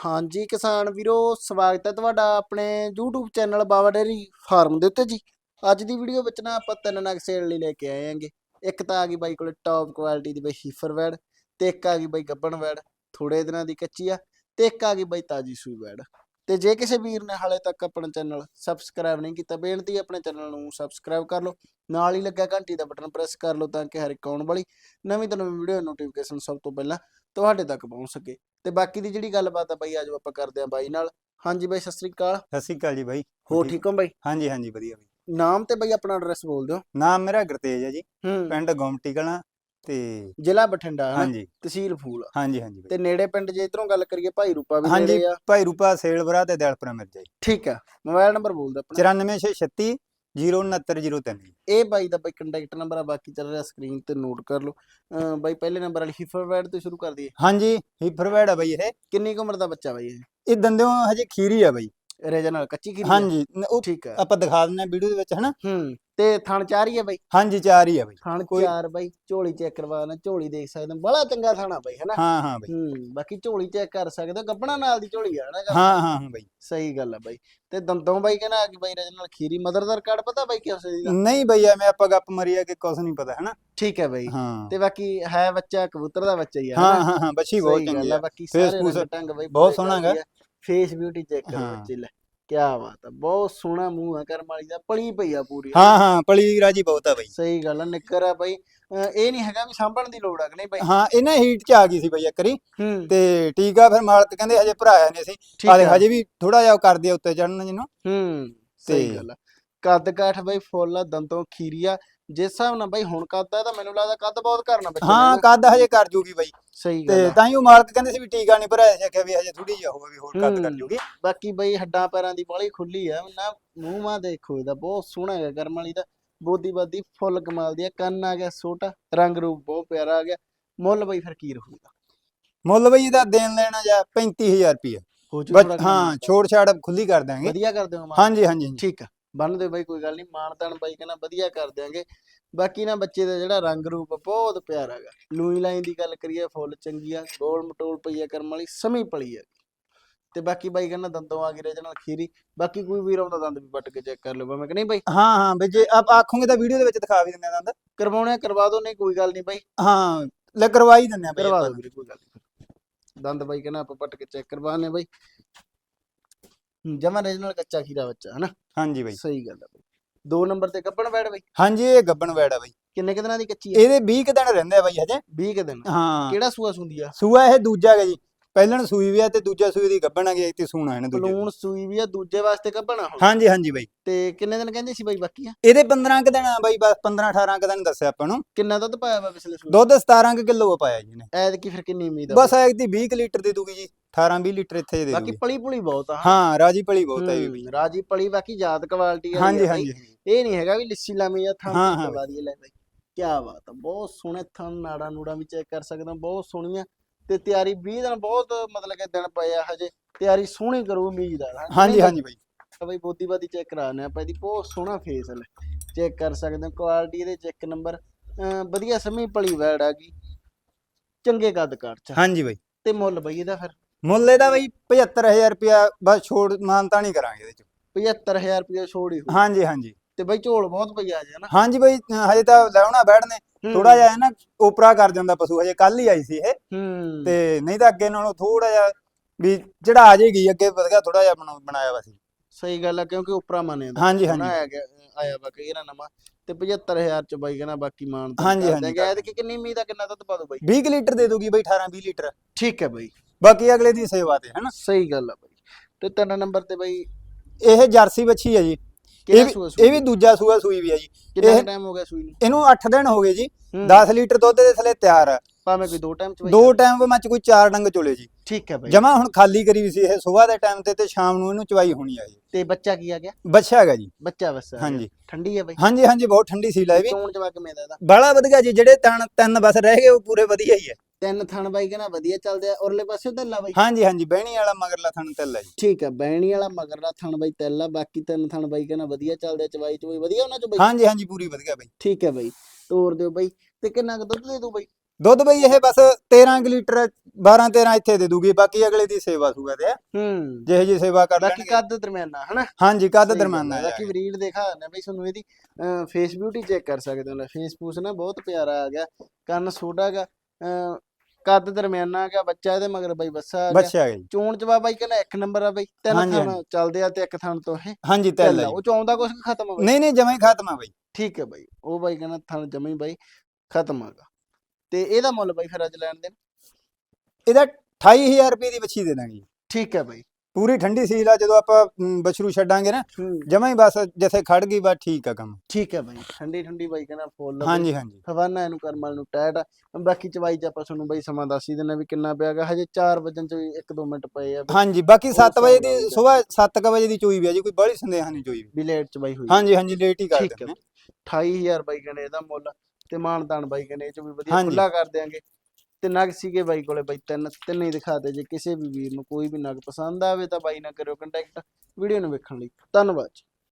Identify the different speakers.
Speaker 1: ਹਾਂਜੀ ਕਿਸਾਨ ਵੀਰੋ, ਸਵਾਗਤ ਹੈ ਤੁਹਾਡਾ ਆਪਣੇ YouTube channel Baba dairy farm ਦੇ ਉੱਤੇ ਜੀ। ਅੱਜ ਦੀ ਵੀਡੀਓ ਵਿੱਚ ਨਾ ਆਪਾਂ ਤਿੰਨ ਨਗ ਸੇਲ ਲਈ ਲੈ ਕੇ ਆਏ ਆਂਗੇ ਇੱਕ ਤਾਂ ਆ ਗਈ ਬਾਈ ਕੋਲੇ ਟੌਪ ਕੁਆਲਿਟੀ ਦੀ ਬਈ ਹੀਫਰ ਵੈੜ ਤੇ ਇੱਕ ਆ ਗਈ ਬਾਈ ਗੱਬਣ ਵੈੜ ਥੋੜੇ ਦਿਨਾਂ ਦੀ ਕੱਚੀ ਆ ਤੇ ਇੱਕ ਆ ਗਈ ਬਾਈ ਤਾਜੀ ਸੂਈ ਵੈੜ ਤੇ ਜੇ ਕਿਸੇ ਵੀਰ ਨੇ ਹਾਲੇ ਤੱਕ ਆਪਣਾ ਚੈਨਲ ਸਬਸਕ੍ਰਾਈਬ ਨਹੀਂ ਕੀਤਾ ਬੇਨਤੀ ਹੈ ਆਪਣੇ ਚੈਨਲ ਨੂੰ ਸਬਸਕ੍ਰਾਈਬ ਕਰ ਲਓ ਨਾਲ ਹੀ ਲੱਗਾ ਘੰਟੀ ਦਾ ਬਟਨ ਪ੍ਰੈਸ ਕਰ ਲਓ ਤਾਂ ਕਿ ਹਰ ਇੱਕ ਆਉਣ ਵਾਲੀ ਨਵੀਂ ਤੋਂ ਨਵੀਂ ਵੀਡੀਓ ਨੋਟੀਫਿਕੇਸ਼ਨ ਸਭ ਤੋਂ ਪਹਿਲਾਂ ਤੁਹਾਡੇ ਤੱਕ ਪਹੁੰਚ ਸਕੇ। ਤੇ ਬਾਕੀ ਦੀ ਜਿਹੜੀ ਗੱਲਬਾਤ ਆ ਬਾਈ ਆਜੋ ਆਪਾਂ ਕਰਦੇ ਆਂ ਬਾਈ ਨਾਲ। ਹਾਂਜੀ ਬਾਈ ਸਤਿ ਸ੍ਰੀ ਅਕਾਲ।
Speaker 2: ਸਤਿ ਸ਼੍ਰੀ ਅਕਾਲ ਜੀ ਬਾਈ।
Speaker 1: ਹੋ ਠੀਕ ਹੋ ਬਾਈ?
Speaker 2: ਹਾਂਜੀ ਹਾਂਜੀ ਵਧੀਆ ਬਾਈ।
Speaker 1: ਨਾਮ ਤੇ ਬਾਈ ਆਪਣਾ ਐਡਰੈਸ ਬੋਲ ਦਿਓ।
Speaker 2: ਨਾਮ ਮੇਰਾ ਗੁਰਤੇਜ ਹੈ ਜੀ।
Speaker 1: ਹੂੰ।
Speaker 2: ਪਿੰਡ ਗੋਮਟੀ ਕਲਾਂ। ਤੇ
Speaker 1: ਜ਼ਿਲ੍ਹਾ ਬਠਿੰਡਾ
Speaker 2: ਹਾਂਜੀ।
Speaker 1: ਤਹਿਸੀਲ ਫੂਲ।
Speaker 2: ਹਾਂਜੀ ਹਾਂਜੀ
Speaker 1: ਤੇ ਨੇੜੇ ਪਿੰਡ ਜੇ ਇਧਰੋਂ ਗੱਲ ਕਰੀਏ ਭਾਈ ਰੂਪਾ ਵੀ
Speaker 2: ਹਾਂਜੀ
Speaker 1: ਨੇੜੇ ਆ।
Speaker 2: ਭਾਈ ਰੂਪਾ ਸੇਲਵਰਾ ਤੇ ਦਿਲਪੁਰਾ ਮਿਰਜਾ ਜੀ।
Speaker 1: ਠੀਕ ਆ ਮੋਬਾਈਲ ਨੰਬਰ ਬੋਲ ਆਪਣਾ।
Speaker 2: 94636 06903 ਜੀ।
Speaker 1: ਇਹ ਬਾਈ ਦਾ ਬਾਈ ਕੰਟੈਕਟ ਨੰਬਰ ਆ ਬਾਕੀ ਚੱਲ ਰਿਹਾ ਸਕਰੀਨ ਤੇ ਨੋਟ ਕਰ ਲਓ। ਬਾਈ ਪਹਿਲੇ ਨੰਬਰ ਵਾਲੀ ਹਿਫਰ ਵੈਡ ਤੋਂ ਸ਼ੁਰੂ ਕਰ ਦਈਏ।
Speaker 2: ਹਾਂਜੀ ਹੀਫਰਵੈੜ ਆ ਬਾਈ ਇਹ।
Speaker 1: ਕਿੰਨੀ ਕੁ ਉਮਰ ਦਾ ਬੱਚਾ ਬਾਈ ਇਹ?
Speaker 2: ਇਹ ਦੰਦਿਓ ਹਜੇ ਖੀਰੀ ਆ ਬਾਈ।
Speaker 1: ਰੇਜਾ ਨਾਲ ਕੱਚੀ ਆ?
Speaker 2: ਹਾਂਜੀ ਨ- ਉਹ
Speaker 1: ਠੀਕ ਆ।
Speaker 2: ਆਪਾਂ ਦਿਖਾ ਆ ਵੀਡੀਓ ਦੇ ਵਿੱਚ ਹਨਾ?
Speaker 1: ਹੂੰ ਤੇ ਥਣ ਚਾਰ ਹੀ ਆ ਬਾਈ?
Speaker 2: ਹਾਂਜੀ ਚਾਰ ਹੀ ਆ ਬਾਈ।
Speaker 1: ਥਣ
Speaker 2: ਕੋਈ-
Speaker 1: ਚਾਰ ਬਾਈ ਝੋਲੀ ਚੈੱਕ ਕਰਵਾ ਲੈ ਝੋਲੀ ਦੇਖ ਸਕਦੇ ਹੋ। ਬੜਾ ਚੰਗਾ ਥਾਣਾ ਬਾਈ ਹਨਾ?
Speaker 2: ਹਾਂ ਹਾਂ ਬਾਈ।
Speaker 1: ਹੂੰ ਬਾਕੀ ਝੋਲੀ ਚੈੱਕ ਕਰ ਸਕਦੇ ਹੋ ਗੱਬਣਾ ਨਾਲ ਦੀ ਝੋਲੀ ਆ ਨਾ
Speaker 2: ਹਾਂ ਹਾਂ ਹਾਂ ਬਾਈ।
Speaker 1: ਸਹੀ ਗੱਲ ਆ ਬਾਈ। ਤੇ ਦੰਦੋਂ ਬਾਈ ਕਹਿੰਦਾ ਕਿ ਬਾਈ ਰਜਨ ਨਾਲ ਖੀਰੀ ਮਦਰ ਦਾ ਰਿਕਾਰਡ ਪਤਾ ਬਾਈ ਕਿਸ ਦਾ
Speaker 2: ਨਹੀਂ ਬਾਈ ਐਵੇਂ ਆਪਾਂ ਗੱਪ ਮਰੀਆ ਕਿ ਕੁਛ ਨਹੀਂ ਪਤਾ ਹਨਾ?
Speaker 1: ਠੀਕ ਹੈ ਬਾਈ।
Speaker 2: ਹਾਂ।
Speaker 1: ਤੇ ਬਾਕੀ ਹੈ ਬੱਚਾ ਕਬੂਤਰ ਦਾ ਬੱਚਾ ਹੀ ਆ
Speaker 2: ਹਾਂ
Speaker 1: ਹਨਾ?
Speaker 2: ਹਾਂ ਹਾਂ ਬੱਚੀ ਬਹੁਤ
Speaker 1: ਸਹੀ ਗੱਲ
Speaker 2: ਚੰਗੀ
Speaker 1: ਆ
Speaker 2: ਆ।
Speaker 1: ਬਾਕੀ ਸਾਰੇ
Speaker 2: ਫੂਸ
Speaker 1: ਰੰਗ ਢੰਗ ਬਾਈ
Speaker 2: ਬਹੁਤ ਸੋਹਣਾ ਗਾ।
Speaker 1: ਫੇਸ ਬਿਊਟੀ ਚੈੱਕ ਕਰੋ। ਬੱਚੇ ਲੈ ਕੀ ਬਾਤ ਆ ਬਹੁਤ ਸੋਹਣਾ ਮੂੰਹ ਆ ਕਰਮ ਵਾਲੀ ਦਾ ਪਲੀ ਪਈ ਆ ਪੂਰੀ।
Speaker 2: ਹਾਂ ਹਾਂ ਪਲੀ ਰਾਜੀ ਬਹੁਤ ਆ ਬਾਈ।
Speaker 1: ਸਹੀ ਗੱਲ ਆ ਨਿੱਕਰ ਆ ਬਾਈ। ਇਹ ਨਹੀਂ ਹੈਗਾ ਵੀ ਸਾਂਭਣ ਦੀ ਲੋੜ ਆ ਕਿ ਨਹੀਂ ਬਾਈ?
Speaker 2: ਹਾਂ ਇਹਨਾਂ ਹੀਟ ਚ ਆ ਗਈ ਸੀ ਬਾਈ
Speaker 1: ਹੂੰ।
Speaker 2: ਤੇ ਟੀਕਾ ਫਿਰ ਮਾਲਕ ਕਹਿੰਦੇ ਹਜੇ ਭਰਾਇਆ ਨਹੀਂ ਸੀ।
Speaker 1: ਠੀਕ
Speaker 2: ਹਾਲੇ
Speaker 1: ਆ
Speaker 2: ਹਜੇ ਵੀ ਥੋੜਾ ਜਿਹਾ ਕਰਦੇ ਆ ਉੱਤੇ ਚੜਨ ਜਿਹਨੂੰ।
Speaker 1: ਹੂੰ ਸਹੀ ਗੱਲ ਆ। ਕੱਦ ਕਾਠ ਬਾਈ ਫੁੱਲ ਆ ਦੰਦੋਂ ਖੀਰੀਆ ਜਿਸ ਹਿਸਾਬ ਨਾਲ ਬਾਈ ਹੁਣ ਕੱਦ ਆ ਤਾਂ ਮੈਨੂੰ ਲੱਗਦਾ ਕੱਦ ਬਹੁਤ ਕਰਨਾ ਬੱਚੇ
Speaker 2: ਹਾਂ ਕੱਦ ਹਜੇ ਕਰ ਜੂਗੀ ਬਾਈ।
Speaker 1: ਸਹੀ ਗੱਲ
Speaker 2: ਤੇ
Speaker 1: ਆ।
Speaker 2: ਤਾਂ ਹੀ ਉਹ ਮਾਲਕ ਕਹਿੰਦੇ ਸੀ ਵੀ ਟੀਕਾ ਨਹੀਂ ਭਰਾਇਆ ਸੀ ਆਖਿਆ ਵੀ ਹਜੇ ਥੋੜੀ ਜਿਹੀ ਹੋਵੇ ਵੀ ਹੋਰ ਕੱਦ ਕਰ
Speaker 1: ਹੂੰ।
Speaker 2: ਜੂਗੀ।
Speaker 1: ਬਾਕੀ ਬਈ ਹੱਡਾਂ ਪੈਰਾਂ ਦੀ ਬਾਲੀ ਖੁੱਲੀ ਆ ਨਾ ਮੂੰਹ ਮਾ ਦੇਖੋ ਇਹਦਾ ਬਹੁਤ ਸੋਹਣਾ ਹੈਗਾ ਕਰਮ ਵਾਲੀ ਦਾ ਬੋਦੀ ਬਾਦੀ ਫੁੱਲ ਕਮਾਲ ਦੀ ਆ ਕੰਨ ਆ ਗਿਆ ਛੋਟਾ ਰੰਗ ਰੂਪ ਬਹੁਤ ਪਿਆਰਾ ਆ ਗਿਆ। ਮੁੱਲ ਬਈ ਫਿਰ ਕੀ ਰਹੂਗਾ?
Speaker 2: ਮੁੱਲ ਬਈ ਇਹਦਾ ਦੇਣ ਲੈਣਾ ਜਾਂ 35000 ਰੁਪਏ
Speaker 1: ਹੋ ਜੂ
Speaker 2: ਬਸ ਹਾਂ ਛੋੜ ਛਾੜ ਖੁੱਲੀ ਕਰ ਦਾਂਗੇ
Speaker 1: ਵਧੀਆ ਕਰ ਦਿਓ
Speaker 2: ਹਾਂਜੀ ਹਾਂਜੀ।
Speaker 1: ਠੀਕ ਆ। ਬੰਨ ਦਿਓ ਬਾਈ ਕੋਈ ਗੱਲ ਨਹੀਂ ਮਾਨਤਾਨ ਬਾਈ ਕਹਿੰਦਾ ਵਧੀਆ ਕਰ ਦਿਆਂਗੇ। ਬਾਕੀ ਨਾ ਬੱਚੇ ਦਾ ਜਿਹੜਾ ਰੰਗ ਰੂਪ ਬਹੁਤ ਪਿਆਰਾ ਹੈਗਾ। ਲੂਈ ਲਾਈਨ ਦੀ ਗੱਲ ਕਰੀਏ ਫੁੱਲ ਚੰਗੀ ਆ ਗੋਲ ਮਟੋਲ ਪਈ ਆ ਕਰਮ ਵਾਲੀ ਸਮੀ ਪਲੀ ਆ ਤੇ ਬਾਕੀ ਬਾਈ ਕਹਿੰਦਾ ਦੰਦੋਂ ਆ ਗਈ ਰੇਜ ਨਾਲ ਖੀਰੀ ਬਾਕੀ ਕੋਈ ਵੀਰ ਆਉਂਦਾ ਦੰਦ ਵੀ ਵੱਟ ਕੇ ਚੈੱਕ ਕਰ ਲਓ ਭਾਵੇਂ ਕਿ ਨਹੀਂ ਬਾਈ?
Speaker 2: ਹਾਂ ਹਾਂ ਬਈ ਜੇ ਆਪ ਆਖੋਗੇ ਤਾਂ ਵੀਡੀਓ ਦੇ ਵਿੱਚ ਦਿਖਾ ਵੀ ਦਿੰਦੇ ਆ ਦੰਦ।
Speaker 1: ਕਰਵਾਉਣੇ ਆ, ਕਰਵਾ ਦੋ ਨਹੀਂ ਕੋਈ ਗੱਲ ਨਹੀਂ ਬਾਈ।
Speaker 2: ਹਾਂ ਲੈ ਕਰਵਾਈ ਦਿੰਦੇ ਆ ਬਈ
Speaker 1: ਕਰਵਾ
Speaker 2: ਆਪਾਂ।
Speaker 1: ਦੋ ਵੀਰੇ ਕੋਈ ਗੱਲ ਨਹੀਂ ਦੰਦ ਬਾਈ ਕਹਿੰਦਾ ਆਪਾਂ ਪੱਟ ਕੇ ਚੈੱਕ ਕਰਵਾਣੇ ਬਾਈ। ਜਮਾ ਰੀਜਨਲ ਕੱਚਾ ਖੀਰਾ ਬੱਚਾ ਹਨਾ?
Speaker 2: ਹਾਂਜੀ ਬਈ।
Speaker 1: ਸਹੀ ਗੱਲ ਆ ਬਾਈ। ਦੋ ਨੰਬਰ ਤੇ ਕੱਪਣ ਬੈਠ ਬਾਈ।
Speaker 2: ਹਾਂਜੀ ਇਹ ਗੱਬਣ ਵੈੜ ਆ ਬਈ।
Speaker 1: ਕਿੰਨੇ ਕੁ ਦਿਨਾਂ ਦੀ ਕੱਚੀ ਹੈ
Speaker 2: ਇਹਦੇ 20 ਕੁ ਦਿਨ ਰਹਿੰਦੇ ਆ ਬਈ ਹਜੇ।
Speaker 1: 20 ਕੁ ਦਿਨ।
Speaker 2: ਹਾਂ।
Speaker 1: ਕਿਹੜਾ ਸੂਆ ਸੁੰਦੀ ਆ?
Speaker 2: ਸੂਆ ਇਹ ਦੂਜਾ ਹੈਗਾ ਜੀ। ਪਹਿਲਣ ਸੂਈ ਵੀ ਆ ਤੇ ਦੂਜਾ ਸੂਈ ਦੀ ਗੱਬਣ ਆ ਗਈ ਤੇ ਸੂਣਾ ਇਹਨੇ ਦੂਜੇ।
Speaker 1: ਪਲੂਣ ਸੂਈ ਵੀ ਆ ਦੂਜੇ ਵਾਸਤੇ ਕੱਪਣਾ ਹੁਣ?
Speaker 2: ਹਾਂਜੀ ਹਾਂਜੀ ਬਈ।
Speaker 1: ਤੇ ਕਿੰਨੇ ਦਿਨ ਕਹਿੰਦੇ ਸੀ ਬਾਈ ਬਾਕੀ ਆ?
Speaker 2: ਇਹਦੇ 15 ਕੁ ਦਿਨ ਆ ਬਾਈ ਬਸ 15 18 ਕੁ ਦਿਨ ਦੱਸਿਆ ਆਪਾਂ ਨੂੰ।
Speaker 1: ਕਿੰਨਾ ਦੁੱਧ ਪਾਇਆ ਵਾ ਪਿਛਲੇ ਸੂਏ?
Speaker 2: ਦੁੱਧ 17 ਕੁ ਕਿਲੋ ਪਾਇਆ ਜੀ ਨੇ
Speaker 1: ਐਦ ਕੀ ਫਿਰ ਕਿੰਨੀ ਉਮੀਦ ਆ
Speaker 2: ਬਸ ਐਕ ਦੀ 20 ਕੁ ਲੀਟਰ ਦੇ ਦੂਗੀ ਜੀ। 18 20 ਲੀਟਰ ਇੱਥੇ ਦੇ
Speaker 1: ਬਾਕੀ
Speaker 2: ਦੂਗੀ
Speaker 1: ਪਲੀ ਪੁਲੀ ਬਹੁਤ ਆ
Speaker 2: ਹਾਂ। ਰਾਜੀ ਪਲੀ ਬਹੁਤ ਹੈ ਇਹ ਵੀ।
Speaker 1: ਹੂੰ, ਰਾਜੀ ਪਲੀ ਬਾਕੀ ਜਾਤ ਕੁਆਲਿਟੀ ਆ
Speaker 2: ਹਾਂਜੀ ਹਾਂਜੀ
Speaker 1: ਇਹ ਨਹੀਂ ਹੈਗਾ ਵੀ ਲਿੱਸੀ ਲਾਮੀ ਜਾਂ ਥਾਂ
Speaker 2: ਹਾਂ, ਹਾਂ।
Speaker 1: ਦਈਏ ਲੈ ਬਾਈ। ਕੀ ਬਾਤ ਆ ਬਹੁਤ ਸੋਹਣੇ ਥਾਂ ਨਾੜਾ ਨੂੜਾ ਵੀ ਚੈੱਕ ਕਰ ਸਕਦੇ ਹੋ ਬਹੁਤ ਸੋਹਣੀਆਂ। ਤੇ ਤਿਆਰੀ 20 ਦਿਨ ਬਹੁਤ ਮਤਲਬ ਕਿ ਦਿਨ ਪਏ ਆ ਹਜੇ। ਤਿਆਰੀ ਸੋਹਣੀ ਕਰੂ ਉਮੀਦ ਆ।
Speaker 2: ਹਾਂਜੀ ਹਾਂਜੀ ਬਾਈ।
Speaker 1: ਬਈ ਬੋਦੀ ਬਾਦੀ ਚੈੱਕ ਕਰਾਣੇ ਆਪਾਂ ਇਹਦੀ ਬਹੁਤ ਸੋਹਣਾ ਫੇਸ ਹੈ ਚੈੱਕ ਕਰ ਸਕਦੇ ਹੋ ਕੁਆਲਿਟੀ ਇਹਦੇ ਚੈੱਕ ਨੰਬਰ। ਵਧੀਆ ਸਮੀ ਪਲੀ ਵੈੜ ਆ ਗਈ। ਚੰਗੇ ਕੱਦ ਕਾਠ ਚ।
Speaker 2: ਹਾਂਜੀ ਬਾਈ।
Speaker 1: ਤੇ ਮੁੱਲ ਬਈ ਇਹਦਾ ਫਿਰ?
Speaker 2: ਮੁੱਲ ਇਹਦਾ ਬਾਈ 75000 ਰੁਪਿਆ ਬਸ ਛੋੜ ਮਾਨਤਾ ਨਹੀਂ ਕਰਾਂਗੇ ਇਹਦੇ ਚ।
Speaker 1: 75000 ਰੁਪਏ ਛੋੜ ਹੀ ਹੋਊ।
Speaker 2: ਹਾਂਜੀ ਹਾਂਜੀ।
Speaker 1: ਤੇ ਬਈ ਝੋਲ ਬਹੁਤ ਪਈ ਆ ਜੇ ਨਾ
Speaker 2: ਹਾਂਜੀ ਬਾਈ ਹਜੇ ਤਾਂ ਲੈਣਾ ਬੈਠਨੇ। ਥੋੜਾ ਜਿਹਾ ਹੈ ਨਾ ਉਪਰਾ ਕਰ ਜਾਂਦਾ ਪਸ਼ੂ ਹਜੇ ਕੱਲ ਹੀ ਆਈ ਸੀ ਇਹ।
Speaker 1: ਹੂੰ।
Speaker 2: ਤੇ ਨਹੀਂ ਤਾਂ ਅੱਗੇ ਨਾਲੋਂ ਥੋੜਾ ਜਿਹਾ ਵੀ ਚੜਾ ਜੇਗੀ ਅੱਗੇ ਵਧੀਆ ਥੋੜਾ ਜਿਹਾ ਬਣਾ- ਬਣਾਇਆ ਵਾ ਸੀ।
Speaker 1: ਸਹੀ ਗੱਲ ਆ ਕਿਉਂਕਿ ਉਪਰਾ ਮੰਨੇ ਦਾ
Speaker 2: ਹਾਂਜੀ ਹਾਂਜੀ।
Speaker 1: ਆਇਆ ਗਿਆ ਆਇਆ ਵਾ ਕਈ ਨਾ ਨਵਾਂ। ਤੇ 75000 ਚ ਬਾਈ ਕਹਿੰਦਾ ਬਾਕੀ ਮਾਨ
Speaker 2: ਹਾਂਜੀ, ਹਾਂਜੀ,
Speaker 1: ਤੇ ਕਿੰਨੀ ਉਮੀਦ ਆ ਕਿੰਨਾ ਦੁੱਧ ਪਾ ਦੋ ਬਾਈ?
Speaker 2: 20 ਕੁ ਲੀਟਰ ਦੇ ਦੂਗੀ ਬਾਈ 18 20 ਲੀਟਰ।
Speaker 1: ਠੀਕ ਹੈ ਬਾਈ।
Speaker 2: ਬਾਕੀ ਅਗਲੇ ਦੀ ਸੇਵਾ ਤੇ ਹੈਨਾ?
Speaker 1: ਸਹੀ ਗੱਲ ਆ ਬਾਈ। ਤੇ ਤਿੰਨ ਨੰਬਰ ਤੇ ਬਾਈ?
Speaker 2: ਇਹ ਜਰਸੀ ਬੱਚੀ ਹੈ ਜੀ। ਇਹ ਵੀ ਇਹ ਦੂਜਾ ਸੂਆ ਸੂਈ ਵੀ ਹੈ ਜੀ।
Speaker 1: ਕਿੰਨਾ
Speaker 2: ਇਹ-
Speaker 1: ਟਾਈਮ ਹੋ ਗਿਆ ਸੂਈ ਨੂੰ?
Speaker 2: ਇਹਨੂੰ 8 ਦਿਨ ਹੋ ਗਏ ਜੀ।
Speaker 1: ਹੂੰ।
Speaker 2: 10 ਲੀਟਰ ਦੁੱਧ ਦੇ ਥਲੇ ਤਿਆਰ ਆ।
Speaker 1: ਭਾਵੇਂ ਕੋਈ ਦੋ ਟਾਈਮ ਚ ਬਾਈ
Speaker 2: ਦੋ ਟਾਈਮ ਮੱਚ ਕੋਈ ਚਾਰ ਡੰਗ ਚੋਲੇ ਜੀ।
Speaker 1: ਠੀਕ ਹੈ ਬਾਈ।
Speaker 2: ਜਮਾ ਹੁਣ ਖਾਲੀ ਕਰੀ ਵੀ ਸੀ ਇਹ ਸਵੇਰ ਦੇ ਟਾਈਮ ਤੇ ਤੇ ਸ਼ਾਮ ਨੂੰ ਇਹਨੂੰ ਚਵਾਈ ਹੋਣੀ ਆ ਜੀ।
Speaker 1: ਤੇ ਬੱਚਾ ਕੀ ਆ ਗਿਆ?
Speaker 2: ਬੱਚਾ ਹੈਗਾ ਜੀ।
Speaker 1: ਬੱਚਾ ਗਿਆ।
Speaker 2: ਹਾਂਜੀ।
Speaker 1: ਠੰਡੀ ਹੈ ਬਾਈ।
Speaker 2: ਹਾਂਜੀ ਹਾਂਜੀ ਬਹੁਤ ਠੰਡੀ ਸੀ ਲੈ ਵੀ।
Speaker 1: ਚੋਣ ਜਵਾ ਕਿਵੇਂ ਦਾ ਇਹਦਾ
Speaker 2: ਬੜਾ ਵਧੀਆ ਜੀ ਜਿਹੜੇ ਤਣ ਤਿੰਨ ਬਸ ਰਹਿ ਗਏ ਉਹ ਪੂਰੇ ਵਧੀਆ ਹੀ ਹੈ
Speaker 1: ਤਿੰਨ ਥਣ ਬਾਈ ਕਹਿੰਦਾ ਵਧੀਆ ਚੱਲਦੇ ਆ ਔਰਲੇ ਪਾਸੇ ਧੱਲਾ ਬਾਈ?
Speaker 2: ਹਾਂਜੀ ਹਾਂਜੀ ਬਹਿਣੀ ਵਾਲਾ ਮਗਰਲਾ ਥਣ ਤੇ ਲੈ ਜੀ।
Speaker 1: ਠੀਕ ਹੈ ਬੈਣੀ ਵਾਲਾ ਮਗਰਲਾ ਥਣ ਬਾਈ ਤੈਲਾ ਬਾਕੀ ਤਿੰਨ ਥਣ ਬਾਈ ਕਹਿੰਦਾ ਵਧੀਆ ਚੱਲਦੇ ਆ, ਚਵਾਈ ਚਵਾਈ ਵਧੀਆ ਉਹਨਾਂ ਚ ਬਾਈ?
Speaker 2: ਹਾਂਜੀ ਹਾਂਜੀ ਪੂਰੀ ਵਧੀਆ ਬਾਈ।
Speaker 1: ਠੀਕ ਹੈ ਬਾਈ ਤੋਰ ਦਿਓ ਬਾਈ ਤੇ ਕਿੰਨਾ ਕੁ ਦੁੱਧ ਦੇ ਦੂ ਬਾਈ?
Speaker 2: ਦੁੱਧ ਬਈ ਇਹ ਬਸ 13 ਕੁ ਲੀਟਰ 12 13 ਇੱਥੇ ਦੇ ਦੂਗੀ ਬਾਕੀ ਅਗਲੇ ਦੀ ਸੇਵਾ ਸੂਗਾ ਤੇ
Speaker 1: ਹੂੰ।
Speaker 2: ਜਿਹੇ ਜੀ ਸੇਵਾ ਕਰ
Speaker 1: ਬਾਕੀ
Speaker 2: ਲੈਣਗੇ।
Speaker 1: ਕੱਦ ਦਰਮਿਆਨਾ ਹਨਾ?
Speaker 2: ਹਾਂਜੀ ਕੱਦ
Speaker 1: ਹੈ। ਬਾਕੀ ਬਰੀਡ ਦਿਖਾ ਦਿੰਦੇ ਬਈ ਤੁਹਾਨੂੰ ਇਹਦੀ। ਫੇਸ ਬਿਊਟੀ ਚੈੱਕ ਕਰ ਸਕਦੇ ਹੋ ਫੇਸ ਪੂਸ ਨਾ ਬਹੁਤ ਪਿਆਰਾ ਆ ਗਿਆ ਕੰਨ ਛੋਟਾ ਹੈਗਾ ਅਹ, ਕੱਦ ਦਰਮਿਆਨਾ ਹੈਗਾ ਬੱਚਾ ਇਹਦੇ ਮਗਰ ਬਈ ਬੱਸਾ ਆ ਗਿਆ।
Speaker 2: ਬੱਚਾ ਗਈ
Speaker 1: ਚੋਣ ਚਵਾ ਬਾਈ ਕਹਿੰਦਾ ਇੱਕ ਨੰਬਰ ਆ ਬਈ। ਤਿੰਨ
Speaker 2: ਹਾਂਜੀ,
Speaker 1: ਥਣ ਚੱਲਦੇ ਆ ਤੇ ਇੱਕ ਥਣ ਤੋਂ ਇਹ।
Speaker 2: ਹਾਂਜੀ ਤੈਲ
Speaker 1: ਆ। ਉਹ ਚੋਂਦਾ ਕੁਛ ਕੁ ਖਤਮ ਆ ਬਈ।
Speaker 2: ਨਹੀਂ ਨਹੀਂ ਜਮਾਂ ਹੀ ਖਤਮ ਆ ਬਈ।
Speaker 1: ਠੀਕ ਹੈ ਬਾਈ ਉਹ ਬਾਈ ਕਹਿੰਦਾ ਥਣ ਜਮੀ ਬਾਈ ਖਤਮ ਆਗਾ ਤੇ ਇਹਦਾ ਮੁੱਲ ਬਾਈ ਫਿਰ ਅੱਜ ਲੈਣ ਦੇ
Speaker 2: ਇਹਦਾ 28000 ਰੁਪਏ ਦੀ ਬੱਚੀ ਦੇ ਦਾਂਗੇ
Speaker 1: ਠੀਕ ਹੈ ਬਾਈ।
Speaker 2: ਪੂਰੀ ਠੰਡੀ ਸੀਲ ਆ ਜਦੋਂ ਆਪਾਂ ਬਛਰੂ ਛੱਡਾਂਗੇ ਨਾ
Speaker 1: ਹੂੰ।
Speaker 2: ਜਮਾਂ ਹੀ ਬਸ ਜਿੱਥੇ ਖੜ ਗਈ ਬਸ ਠੀਕ ਆ ਕੰਮ।
Speaker 1: ਠੀਕ ਹੈ ਬਾਈ ਠੰਡੀ ਠੰਡੀ ਬਾਈ ਕਹਿੰਦਾ ਫੁੱਲ
Speaker 2: ਹਾਂਜੀ ਹਾਂਜੀ।
Speaker 1: ਹਵਾਨਾ ਇਹਨੂੰ ਕਰਮਲ ਨੂੰ ਆ। ਬਾਕੀ ਚਵਾਈ ਚ ਆਪਾਂ ਤੁਹਾਨੂੰ ਬਾਈ ਸਮਾਂ ਦੱਸ ਹੀ ਦਿੰਨਾ ਵੀ ਕਿੰਨਾ ਪਿਆਗਾ ਹਜੇ 4 ਵਜਣ ਚ ਵੀ 1-2 ਮਿੰਟ ਪਏ ਆ।
Speaker 2: ਹਾਂਜੀ ਬਾਕੀ
Speaker 1: ਉਹ
Speaker 2: 7 ਵਜੇ ਦੀ ਸਵੇਰ 7 ਵਜੇ ਦੀ ਚੋਈ ਵੀ ਆ ਜੀ ਕੋਈ ਬੜੀ ਸੰਦੇਹ ਨਹੀਂ ਚੋਈ ਵੀ।
Speaker 1: ਵੀ ਲੇਟ ਚ ਬਾਈ ਹੋਈ
Speaker 2: ਹਾਂਜੀ ਹਾਂਜੀ ਲੇਟ ਹੀ ਕਰ
Speaker 1: ਠੀਕ ਹੈ।
Speaker 2: ਦਿੰਦੇ
Speaker 1: 28000 ਬਾਈ ਕਹਿੰਦੇ ਇਹਦਾ ਮੁੱਲ ਤੇ ਮਾਨਤਾਨ ਬਾਈ ਕਹਿੰਦੇ ਇਹ ਚ ਵੀ ਵਧੀਆ
Speaker 2: ਹਾਂਜੀ।
Speaker 1: ਖੁੱਲਾ ਕਰ ਦਿਆਂਗੇ। ਤੇ ਨਗ ਸੀਗੇ ਬਾਈ ਕੋਲੇ ਬਾਈ, ਤਿੰਨ ਤਿੰਨ ਹੀ ਦਿਖਾ ਦੇ ਜੇ ਕਿਸੇ ਵੀ ਵੀਰ ਨੂੰ ਕੋਈ ਵੀ ਨਗ ਪਸੰਦ ਆਵੇ ਤਾਂ ਬਾਈ ਨਾਲ ਕਰਿਓ ਕੰਟੈਕਟ ਵੀਡੀਓ ਨੂੰ ਵੇਖਣ ਲਈ, ਧੰਨਵਾਦ ਜੀ।